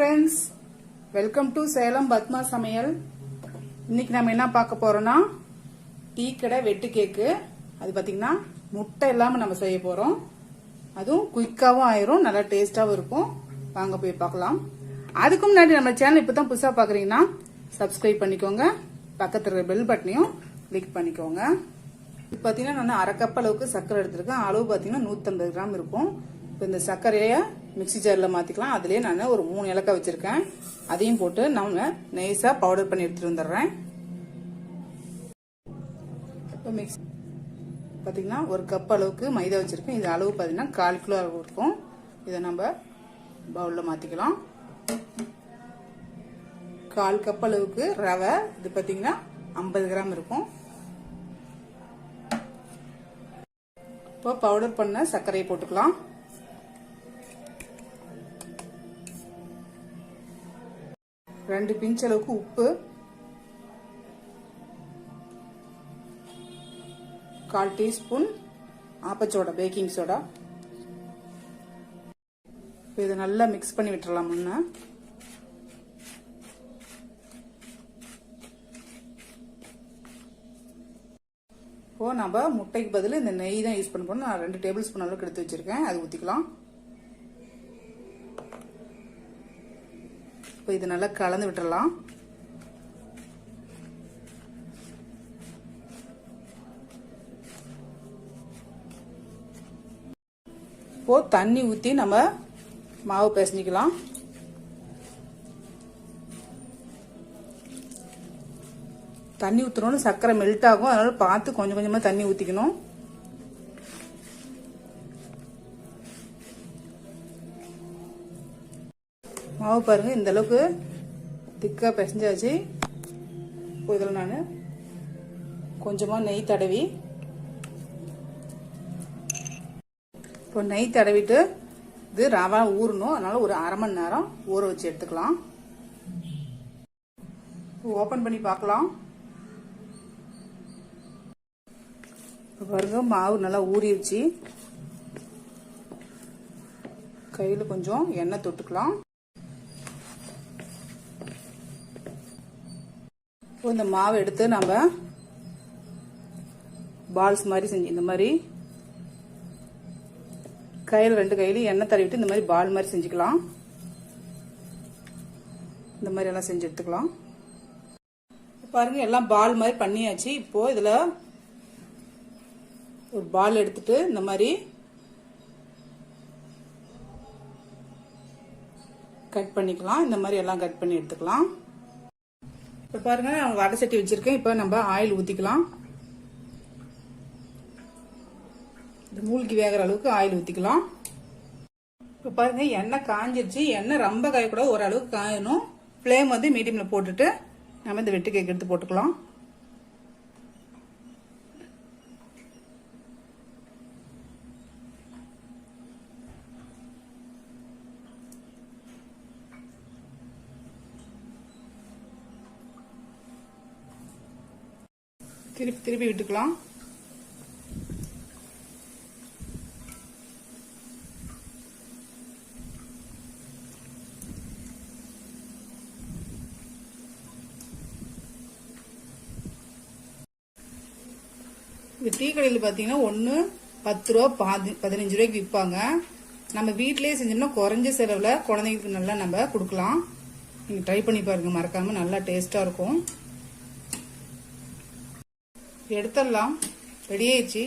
Friends welcome to Salem Padma சமையல். இன்னைக்கு நம்ம என்ன பார்க்க போறோம்னா டீ கடை வெட்டு கேக்கு அது பாத்தீங்கன்னா முட்டை இல்லாம நம்ம செய்ய போறோம். அதுவும் குயிக்காவும் ஆயிரும் நல்லா டேஸ்டாவும் இருக்கும். வாங்க போய் பார்க்கலாம். அதுக்கு முன்னாடி நம்ம சேனல் இப்பதான் புதுசா பாக்குறீங்கன்னா சப்ஸ்கிரைப் பண்ணிக்கோங்க. பக்கத்துல இருக்கிற பெல் பட்டனையும் கிளிக் பண்ணிக்கோங்க. இப்போ பார்த்தீங்கன்னா நான் அரை கப் அளவுக்கு சர்க்கரை எடுத்திருக்கேன். அளவு பார்த்தீங்கன்னா நூற்றம்பது கிராம் இருக்கும். இப்போ இந்த சர்க்கரையை மிக்ஸி ஜாரில் மாற்றிக்கலாம் அதுலேயே நான் ஒரு மூணு இலக்காய் வச்சுருக்கேன். அதையும் போட்டு நம்ம நைஸாக பவுடர் பண்ணி எடுத்துகிட்டு வந்துடுறேன். இப்போ மிக்ஸ் பார்த்தீங்கன்னா ஒரு கப் அளவுக்கு மைதா வச்சுருக்கேன். இது அளவு பார்த்தீங்கன்னா கால் கிலோ அளவு இருக்கும். இதை நம்ம பவுலில் மாற்றிக்கலாம் கால் கப் அளவுக்கு ரவை. இது பார்த்தீங்கன்னா ஐம்பது கிராம் இருக்கும். இப்போ பவுடர் பண்ண சர்க்கரையை போட்டுக்கலாம். ரெண்டு பிஞ்ச் அளவுக்கு உப்பு. கால் டீஸ்பூன் ஆப்பச்சோடா பேக்கிங் சோடா. இப்போ இதை நல்லா மிக்ஸ் பண்ணி விட்டுறலாம் முன்ன. இப்போ நம்ம முட்டைக்கு பதில் இந்த நெய் தான் யூஸ் பண்ண போறோம். நான் ரெண்டு டேபிள் ஸ்பூன் அளவுக்கு எடுத்து வச்சிருக்கேன். அது ஊற்றிக்கலாம் இப்போ இது நல்லா கலந்து விட்டுறலாம். இப்போ தண்ணி ஊற்றி நம்ம மாவு பிசைஞ்சிக்கலாம் தண்ணி ஊற்றணும்னு சர்க்கரை மெல்ட் ஆகும். அதனால பார்த்து கொஞ்சம் கொஞ்சமாக தண்ணி ஊற்றிக்கணும் மாவு பாருங்க இந்த அளவுக்கு திக்காக பிசைஞ்சாச்சு. இப்போ இதில் நான் கொஞ்சமாக நெய் தடவி இப்போ நெய் தடவிட்டு இது ரவா ஊறணும். அதனால ஒரு அரை மணி நேரம் ஊற வச்சு எடுத்துக்கலாம். ஓப்பன் பண்ணி பார்க்கலாம். பாருங்க மாவு நல்லா ஊறிடுச்சு. கையில் கொஞ்சம் எண்ணெய் தொட்டுக்கலாம். இப்போ இந்த மாவை எடுத்து நம்ம பால்ஸ் மாதிரி செஞ்சு இந்த மாதிரி கையில் ரெண்டு கையிலும் எண்ணெய் தடவிட்டு இந்த மாதிரி பால் மாதிரி செஞ்சுக்கலாம். இந்த மாதிரி எல்லாம் செஞ்சு எடுத்துக்கலாம். பாருங்க எல்லாம் பால் மாதிரி பண்ணியாச்சு. இப்போ இதுல ஒரு பால் எடுத்துட்டு இந்த மாதிரி கட் பண்ணிக்கலாம். இந்த மாதிரி எல்லாம் கட் பண்ணி எடுத்துக்கலாம். இப்போ பாருங்க நான் வடை சட்டி வச்சிருக்கேன். இப்போ நம்ம ஆயில் ஊற்றிக்கலாம் இந்த மூழ்கி வேகிற அளவுக்கு ஆயில் ஊற்றிக்கலாம் இப்போ பாருங்க எண்ணெய் காஞ்சிருச்சு. எண்ணெய் ரொம்ப காயக்கூடாது. ஓரளவுக்கு காயணும். ஃப்ளேம் வந்து மீடியமில் போட்டுட்டு நம்ம இந்த வெட்டு கேக் எடுத்து போட்டுக்கலாம். திருப்பி திருப்பி விட்டுக்கலாம். இந்த டீ கடையில் பார்த்தீங்கன்னா ஒன்று பத்து ரூபா பாதி பதினஞ்சு ரூபாய்க்கு விற்பாங்க நம்ம வீட்டிலேயே செஞ்சோம்னா குறைஞ்ச செலவில் குழந்தைங்களுக்கு நல்லா நம்ம கொடுக்கலாம். நீங்கள் ட்ரை பண்ணி பாருங்கள் மறக்காமல் நல்லா டேஸ்ட்டாக இருக்கும். எடுத்துடலாம். ரெடியாயிடுச்சு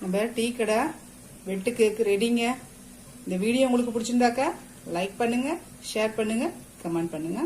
நம்ம டீ கடை வெட்டு கேக்கு ரெடிங்க இந்த வீடியோ உங்களுக்கு பிடிச்சிருந்தாக்க லைக் பண்ணுங்க ஷேர் பண்ணுங்க கமெண்ட் பண்ணுங்க.